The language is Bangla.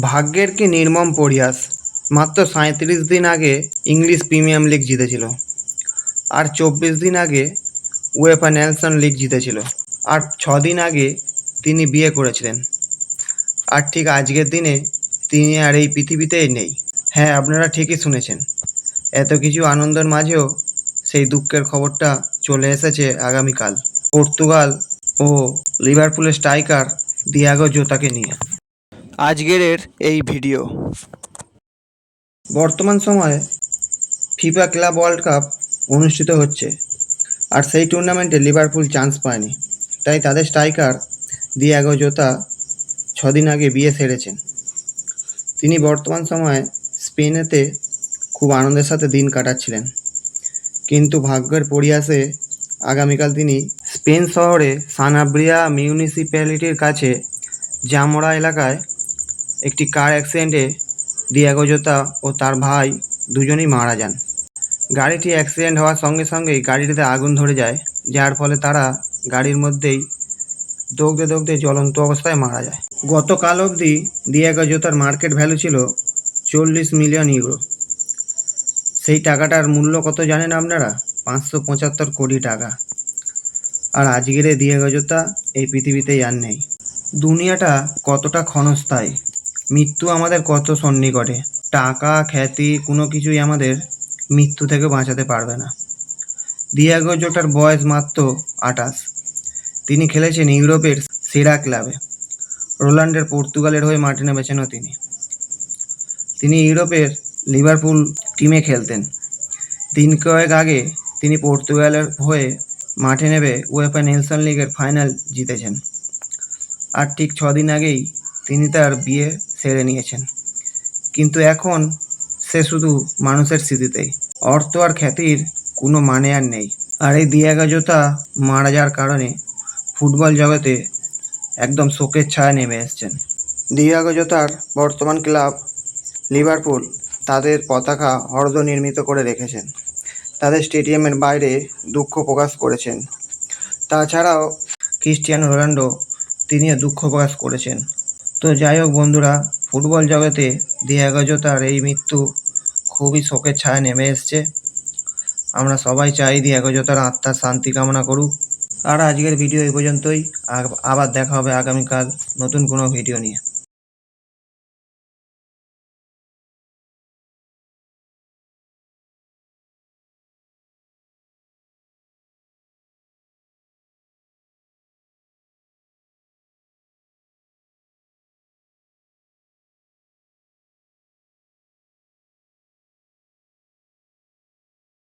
ভাগ্যের কি নির্মম পরিহাস? মাত্র সাঁইত্রিশ দিন আগে ইংলিশ প্রিমিয়াম লিগ জিতেছিল। আর চব্বিশ দিন আগে উয়েফা ন্যাশন লিগ জিতেছিল। আর ছ দিন আগে তিনি বিয়ে করেছিলেন। আর ঠিক আজকের দিনে তিনি আর এই পৃথিবীতেই নেই। হ্যাঁ আপনারা ঠিকই শুনেছেন। এত কিছু আনন্দের মাঝেও সেই দুঃখের খবরটা চলে এসেছে আগামীকাল। পর্তুগাল ও লিভারপুলের স্ট্রাইকার দিয়াগো জোতাকে নিয়ে। আজকের এই ভিডিও। বর্তমান সময়ে ফিফা ক্লাব ওয়ার্ল্ড কাপ অনুষ্ঠিত হচ্ছে আর সেই টুর্নামেন্টে লিভারপুল চান্স পায়নি। তাই তাদের স্ট্রাইকার দিয়াগো জোতা ছদিন আগে বিয়ে সেরেছেন তিনি বর্তমান সময়ে স্পেনেতে খুব আনন্দের সাথে দিন কাটাচ্ছিলেন। কিন্তু ভাগ্যের পরিহাসে আগামীকাল তিনি স্পেন শহরে সানাব্রিয়া মিউনিসিপ্যালিটির কাছে জামোরা এলাকায় একটি কার অ্যাক্সিডেন্টে দিয়াগো জোতা ও তার ভাই দুজনেই মারা যান। গাড়িটি অ্যাক্সিডেন্ট হওয়ার সঙ্গে সঙ্গেই গাড়িটিতে আগুন ধরে যায়, যার ফলে তারা গাড়ির মধ্যেই দগ্ধে দগ্ধে জ্বলন্ত অবস্থায় মারা যায়। গতকাল অবধি দিয়াগো জোতার মার্কেট ভ্যালু ছিল চল্লিশ মিলিয়ন ইউরো সেই টাকাটার মূল্য কত জানেন আপনারা? পাঁচশো পঁচাত্তর কোটি টাকা। আর আজকের দিয়াগো জোতা এই পৃথিবীতেই আর নেই। দুনিয়াটা কতটা ক্ষণস্থায়ী। মৃত্যু আমাদের কত সন্নিকটে? টাকা, খ্যাতি, কোনো কিছুই আমাদের মৃত্যু থেকে বাঁচাতে পারবে না। দিয়াগো জোটার বয়স মাত্র আঠাশ। তিনি খেলেছেন ইউরোপের সেরা ক্লাবে। রোলান্ডের পর্তুগালের হয়ে মাঠে নেমেছেনও তিনি। তিনি ইউরোপের লিভারপুল টিমে খেলতেন। দিন কয়েক আগে তিনি পর্তুগালের হয়ে মাঠে নেমে উয়েফা নেলসন লিগের ফাইনাল জিতেছেন। আর ঠিক ছদিন আগেই তিনি তার বিয়ে সেরে নিয়েছেন। কিন্তু এখন সে শুধু মানুষের স্মৃতিতেই। অর্থ আর খ্যাতির কোনো মানে আর নেই। আর এই দিয়াগা জোতা মারা যাওয়ার কারণে ফুটবল জগতে একদম শোকের ছায়া নেমে এসছেন। দিয়াগো জোতার বর্তমান ক্লাব লিভারপুল তাদের পতাকা অর্ধ নির্মিত করে রেখেছেন। তাদের স্টেডিয়ামের বাইরে দুঃখ প্রকাশ করেছেন। তাছাড়াও ক্রিস্টিয়ানো রোনাল্ডো তিনিও দুঃখ প্রকাশ করেছেন। তো যাই হোক বন্ধুরা, ফুটবল জগতে দিয়াগো জোতার এই মৃত্যু খুবই শোকের ছায়া নেমে এসছে। আমরা সবাই চাই দিয়াগো জোতার আত্মার শান্তি কামনা করুক। আর আজকের ভিডিও এই পর্যন্তই। আবার দেখা হবে আগামীকাল নতুন কোনো ভিডিও নিয়ে।